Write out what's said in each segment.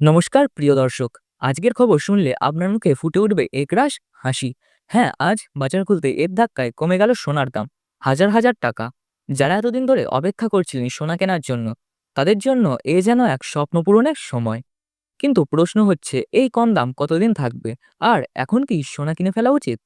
নমস্কার, প্রিয় দর্শক। আজকের খবর শুনলে আপনার মুখে ফুটে উঠবে একরাশ হাসি। হ্যাঁ আজ বাজার খুলতে এর ধাক্কায় কমে গেল সোনার দাম, হাজার হাজার টাকা। যারা এতদিন ধরে অপেক্ষা করছিলেন সোনা কেনার জন্য, তাদের জন্য এ যেন এক স্বপ্ন পূরণের সময়। কিন্তু প্রশ্ন হচ্ছে, এই কম দাম কতদিন থাকবে? আর এখন কি সোনা কিনে ফেলা উচিত?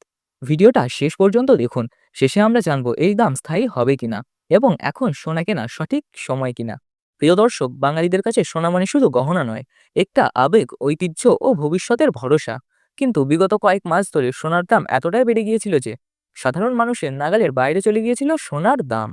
ভিডিওটা শেষ পর্যন্ত দেখুন। শেষে আমরা জানব এই দাম স্থায়ী হবে কিনা এবং এখন সোনা কেনা সঠিক সময় কিনা। প্রিয় দর্শক, বাঙালিদের কাছে সোনা মানে শুধু গহনা নয়, একটা আবেগ, ঐতিহ্য ও ভবিষ্যতের ভরসা। কিন্তু বিগত কয়েক মাস ধরে সোনার দাম এতটাই বেড়ে গিয়েছিল যে, সাধারণ মানুষের নাগালের বাইরে চলে গিয়েছিল সোনার দাম।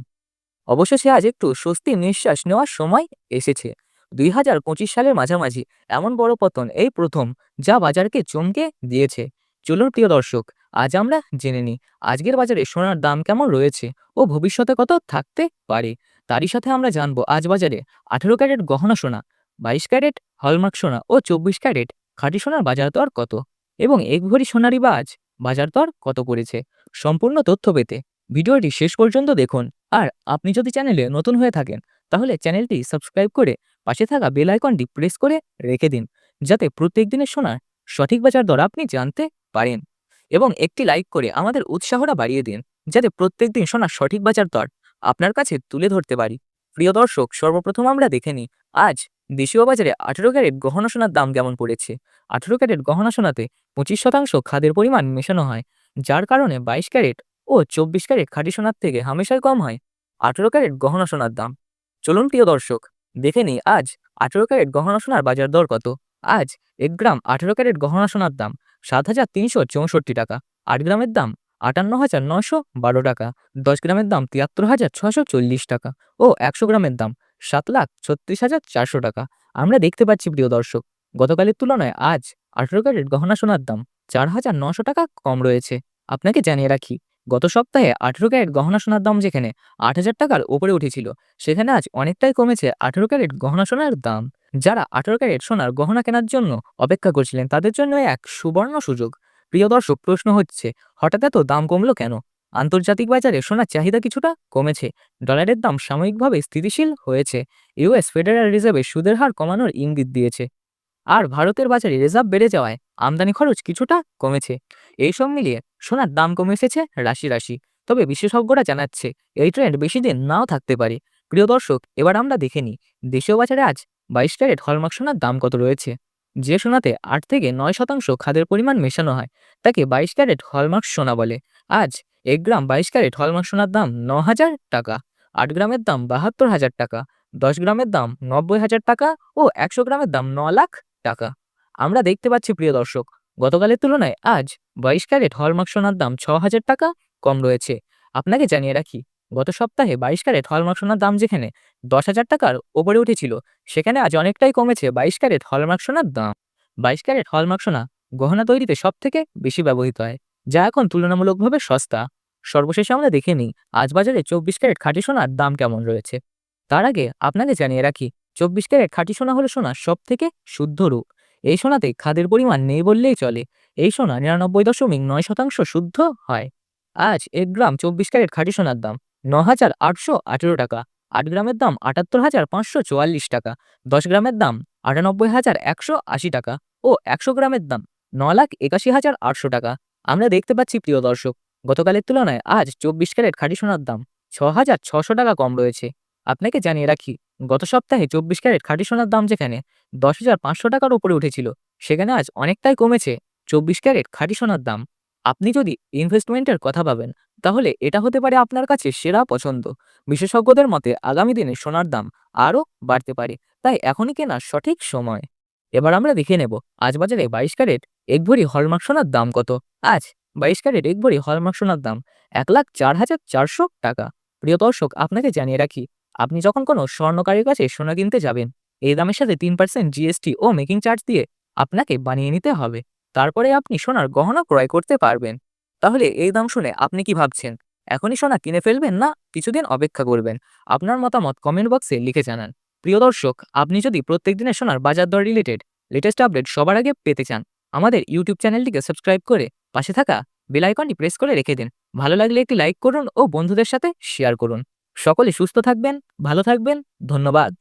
অবশেষে আজ একটু স্বস্তি নিঃশ্বাস নেওয়ার সময় এসেছে। দুই হাজার পঁচিশ সালের মাঝামাঝি এমন বড় পতন এই প্রথম যা বাজারকে চমকে দিয়েছে। চলুন প্রিয় দর্শক, আজ আমরা জেনে নিই, আজকের বাজারে সোনার দাম কেমন রয়েছে ও ভবিষ্যতে কত থাকতে পারে। তারই সাথে আমরা জানব আজ বাজারে আঠেরো ক্যারেট গহনা সোনা, বাইশ ক্যারেট হলমার্ক সোনা ও চব্বিশ ক্যারেট খাঁটি সোনার বাজার দর কত? এবং এক ভরি সোনারি বাজ বাজার দর কত করেছে? সম্পূর্ণ তথ্য পেতে ভিডিওটি শেষ পর্যন্ত দেখুন। আর আপনি যদি চ্যানেলে নতুন হয়ে থাকেন, তাহলে চ্যানেলটি সাবস্ক্রাইব করে পাশে থাকা বেল আইকনটি প্রেস করে রেখে দিন, যাতে প্রত্যেক দিনের সোনার সঠিক বাজার দর আপনি জানতে পারেন। এবং একটি লাইক করে আমাদের উৎসাহটা বাড়িয়ে দিন, যাতে প্রত্যেক দিন সোনার সঠিক বাজার দর আপনার কাছে তুলে ধরতে পারি। প্রিয় দর্শক, সর্বপ্রথম আমরা দেখে নিই, আজ দেশীয় বাজারে আঠেরো ক্যারেট গহনা সোনার দাম কেমন পড়েছে? আঠেরো ক্যারেট গহনা সোনাতে পঁচিশ শতাংশ খাদের পরিমাণ মেশানো হয়, যার কারণে বাইশ ক্যারেট ও চব্বিশ ক্যারেট খাঁটি সোনার থেকে হামেশাই কম হয় আঠেরো ক্যারেট গহনা সোনার দাম। চলুন প্রিয় দর্শক, দেখে নিই, আজ আঠেরো ক্যারেট গহনা সোনার বাজার দর কত? আজ এক গ্রাম আঠেরো ক্যারেট গহনা সোনার দাম সাত হাজার তিনশো চৌষট্টি টাকা, আট গ্রামের দাম আটান্ন হাজার নশো বারো টাকা, দশ গ্রামের দাম তিয়াত্তর হাজার ছশো চল্লিশ টাকা ও একশো গ্রামের দাম সাত লাখ ছত্রিশ হাজার চারশো টাকা। আমরা দেখতে পাচ্ছি, প্রিয় দর্শক, গতকালের তুলনায় আজ আঠেরো ক্যারেট গহনা সোনার দাম চার হাজার নশো টাকা কম রয়েছে। আপনাকে জানিয়ে রাখি, গত সপ্তাহে আঠেরো ক্যারেট গহনা সোনার দাম যেখানে আট হাজার টাকার ওপরে উঠেছিল, সেখানে আজ অনেকটাই কমেছে আঠেরো ক্যারেট গহনা সোনার দাম। যারা আঠেরো ক্যারেট সোনার গহনা কেনার জন্য অপেক্ষা করছিলেন, তাদের জন্য এক সুবর্ণ সুযোগ। প্রিয় দর্শক, প্রশ্ন হচ্ছে, হঠাৎ এত দাম কমলো কেন? আন্তর্জাতিক বাজারে সোনার চাহিদা কিছুটা কমেছে, ডলারের দাম সাময়িকভাবে স্থিতিশীল হয়েছে, ইউএস ফেডারেল রিজার্ভে সুদের হার কমানোর ইঙ্গিত দিয়েছে। আর ভারতের বাজারে রিজার্ভ বেড়ে যাওয়ায় আমদানি খরচ কিছুটা কমেছে। এই সব মিলিয়ে সোনার দাম কমে এসেছে রাশি রাশি। তবে বিশেষজ্ঞরা জানাচ্ছে, এই ট্রেন্ড বেশি দিন নাও থাকতে পারে। প্রিয় দর্শক, এবার আমরা দেখে নিই, দেশীয় বাজারে আজ বাইশ ক্যারেট হলমার্ক সোনার দাম কত রয়েছে? যে সোনাতে আট থেকে নয় শতাংশ খাদের পরিমাণ মেশানো হয়, তাকে বাইশ ক্যারেট হলমার্ক সোনা বলে। আজ এক গ্রাম বাইশ ক্যারেট হলমার্ক সোনার দাম ন হাজার টাকা, আট গ্রামের দাম বাহাত্তর হাজার টাকা, দশ গ্রামের দাম নব্বই হাজার টাকা ও একশো গ্রামের দাম ন লাখ টাকা। আমরা দেখতে পাচ্ছি, প্রিয় দর্শক, গতকালের তুলনায় আজ বাইশ ক্যারেট হলমার্ক সোনার দাম ছ হাজার টাকা কম রয়েছে। আপনাকে জানিয়ে রাখি গত সপ্তাহে বাইশ ক্যারেট হলমার্ক সোনার দাম যেখানে দশ হাজার টাকার ওপরে উঠেছিল, সেখানে আজ অনেকটাই কমেছে বাইশ ক্যারেট হলমার্ক সোনার দাম। বাইশ ক্যারেট হলমার্ক সোনা গহনা তৈরিতে সব থেকে বেশি ব্যবহৃত হয়, যা এখন তুলনামূলকভাবে সস্তা। সর্বশেষে আমরা দেখে নিই, আজ বাজারে চব্বিশ ক্যারেট খাঁটি সোনার দাম কেমন রয়েছে। তার আগে আপনাকে জানিয়ে রাখি, চব্বিশ ক্যারেট খাঁটি সোনা হলো সোনা সব থেকে শুদ্ধ রূপ। এই সোনাতে খাদের পরিমাণ নেই বললেই চলে। এই সোনা নিরানব্বই দশমিক নয় শতাংশ শুদ্ধ হয়। আজ এক গ্রাম চব্বিশ ক্যারেট খাঁটি সোনার দাম ন হাজার আটশো আঠেরো টাকা, আট গ্রামের দাম আটাত্তর হাজার পাঁচশো চুয়াল্লিশ টাকা, দশ গ্রামের দাম আটানব্বই হাজার একশো আশি টাকা ও একশো গ্রামের দাম ন লাখ একাশি হাজার আটশো টাকা। আমরা দেখতে পাচ্ছি, প্রিয় দর্শক, গতকালের তুলনায় আজ চব্বিশ ক্যারেট খাঁটি সোনার দাম ছ হাজার ছশো টাকা কম রয়েছে। আপনাকে জানিয়ে রাখি, গত সপ্তাহে চব্বিশ ক্যারেট খাঁটি সোনার দাম যেখানে দশ হাজার পাঁচশো টাকার উপরে উঠেছিল, সেখানে আজ অনেকটাই কমেছে চব্বিশ ক্যারেট খাঁটি সোনার দাম। আপনি যদি ইনভেস্টমেন্টের কথা ভাবেন, তাহলে এটা হতে পারে আপনার কাছে সেরা পছন্দ। বিশেষজ্ঞদের মতে আগামী দিনে সোনার দাম আরও বাড়তে পারে, তাই এখনই কেনার সঠিক সময়। এবার আমরা দেখে নেব, আজ বাজারে বাইশ ক্যারেট এক ভরি হলমার্ক সোনার দাম কত? আজ বাইশ ক্যারেট এক ভরি হলমার্ক সোনার দাম এক লাখ চার হাজার চারশো টাকা। প্রিয় দর্শক, আপনাকে জানিয়ে রাখি, আপনি যখন কোনো স্বর্ণকারের কাছে সোনা কিনতে যাবেন, এই দামের সাথে তিন পার্সেন্ট জিএসটি ও মেকিং চার্জ দিয়ে আপনাকে বানিয়ে নিতে হবে। তারপরে আপনি সোনার গহনা ক্রয় করতে পারবেন। তাহলে এই দাম শুনে আপনি কি ভাবছেন? এখনই সোনা কিনে ফেলবেন না কিছুদিন অপেক্ষা করবেন? আপনার মতামত কমেন্ট বক্সে লিখে জানান। প্রিয় দর্শক, আপনি যদি প্রত্যেক দিনের সোনার বাজার দর রিলেটেড লেটেস্ট আপডেট সবার আগে পেতে চান, আমাদের ইউটিউব চ্যানেলটিকে সাবস্ক্রাইব করে পাশে থাকা বেলাইকনটি প্রেস করে রেখে দিন। ভালো লাগলে একটি লাইক করুন ও বন্ধুদের সাথে শেয়ার করুন। সকলে সুস্থ থাকবেন, ভালো থাকবেন, ধন্যবাদ।